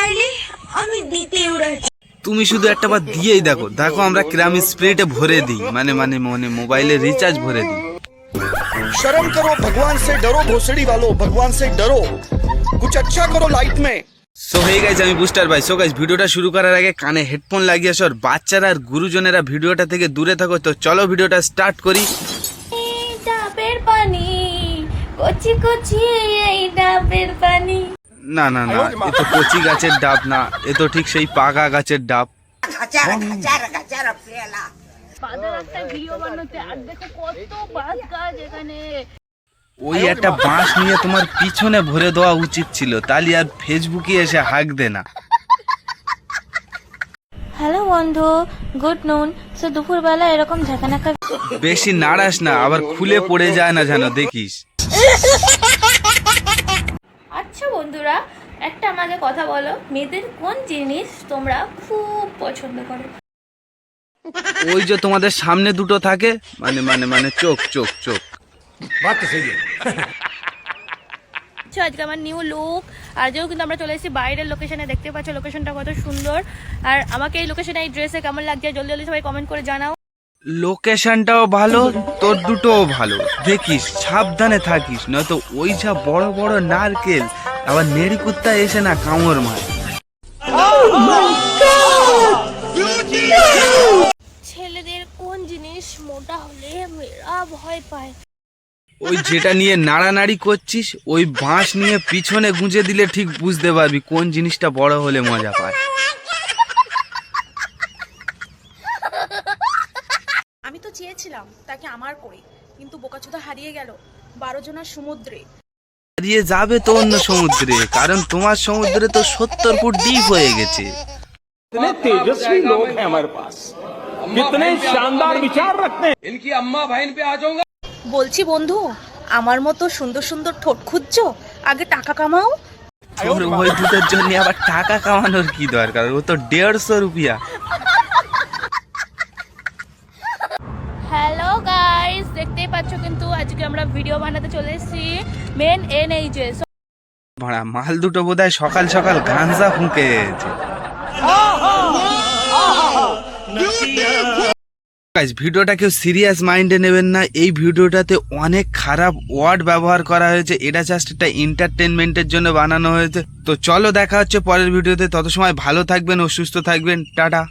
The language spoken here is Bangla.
চাইলে আমি দিতেও রাজি তুমি শুধু একটা বার দিয়েই দেখো দেখো আমরা কিরাম স্প্রিটে ভরে দিই মানে মানে মানে মোবাইলে রিচার্জ ভরে দিই शर्म करो भगवान से डरो भोसड़ी वालों भगवान से डरो कुछ अच्छा करो लाइफ में সো হয়ে গেছে আমি বুস্টার ভাই সো গাইজ ভিডিওটা শুরু করার আগে কানে হেডফোন লাগিয়ে সর বাচ্চারা আর গুরুজনেরা ভিডিওটা থেকে দূরে থাকো তো চলো ভিডিওটা স্টার্ট করি এই ডাবের পানি কচি কচি এই ডাবের পানি না না না এ তো কচি গাছের ডাব না এ তো ঠিক সেই পাকা গাছের ডাব। বাজার একটা ভিডিও বানাতে আর দেখো কত বাস গাছ এখানে। ওই একটা বাঁশ নিয়ে তোমার পিছনে ভরে দেওয়া উচিত ছিল তাহলে আর ফেসবুকে এসে হাঁক দে না। হ্যালো বন্ধু গুড নুন। সো দুপুরবেলা এরকম ঝাঁকানাকা বেশি নাড়াস না আবার খুলে পড়ে যায় না যেন দেখিস। বন্ধুরা একটা আমাকে কথা বলো মেয়েদের কোন জিনিস তোমরা খুব পছন্দ করো? ওই যে তোমাদের সামনে দুটো থাকে মানে মানে মানে চোখ চোখ চোখ। আচ্ছা আজকে আমার নিউ লুক আজও কিন্তু আমরা চলে এসেছি বাইরের লোকেশনে দেখতে পাচ্ছ লোকেশনটা কত সুন্দর। আর আমাকে এই লোকেশনে এই ড্রেসে কেমন লাগছে জলদি জলদি সবাই কমেন্ট করে জানাও। লোকেশনটাও ভালো তোর দুটোও ভালো। দেখিস সাবধানে থাকিস নয়তো ওই যা বড় বড় নারকেল আবার নেড়ি কুত্তা এসে না কামড় মার। ছেলেদের কোন জিনিস মোটা হলে মেয়েরা ভয় পায়? ওই যেটা নিয়ে নাড়ানাড়ি করছিস ওই বাঁশ নিয়ে পিছনে গুঁজে দিলে ঠিক বুঝতে পারবি কোন জিনিসটা বড় হলে মজা পায়। আমি তো চেয়েছিলাম তাকে আমার করে কিন্তু বোকাচোদা হারিয়ে গেল। বারো জনের সমুদ্রে। হারিয়ে যাবে তো অন্য সমুদ্রে কারণ তোমার সমুদ্রে তো সত্তর ফুট ডিপ হয়ে গেছে कितने तेजस्वी लोग हैं हमारे पास कितने शानदार विचार रखते हैं বলছি বন্ধু আমার মতো সুন্দর সুন্দর ঠোঁট খুঁজছো আগে টাকা কামাও তোর ওই দুটোর জন্য আবার টাকা কামানোর কি দরকার ও তো দেড়শো রুপিয়া দেখতেই পাচ্ছ কিন্তু আজকে আমরা ভিডিও বানাতে চলে এসেছি মেন এন এই যে ভাড়া মাল দুটো বোধহয় সকাল সকাল ফুঁকেছে Guys, ভিডিওটা কেউ সিরিয়াস মাইন্ডে নেবেন না এই ভিডিওটাতে অনেক খারাপ ওয়ার্ড ব্যবহার করা হয়েছে এটা জাস্ট একটা এন্টারটেনমেন্টের জন্য বানানো হয়েছে। তো চলো দেখা হচ্ছে পরের ভিডিওতে তত সময় ভালো থাকবেন ও সুস্থ থাকবেন টাটা।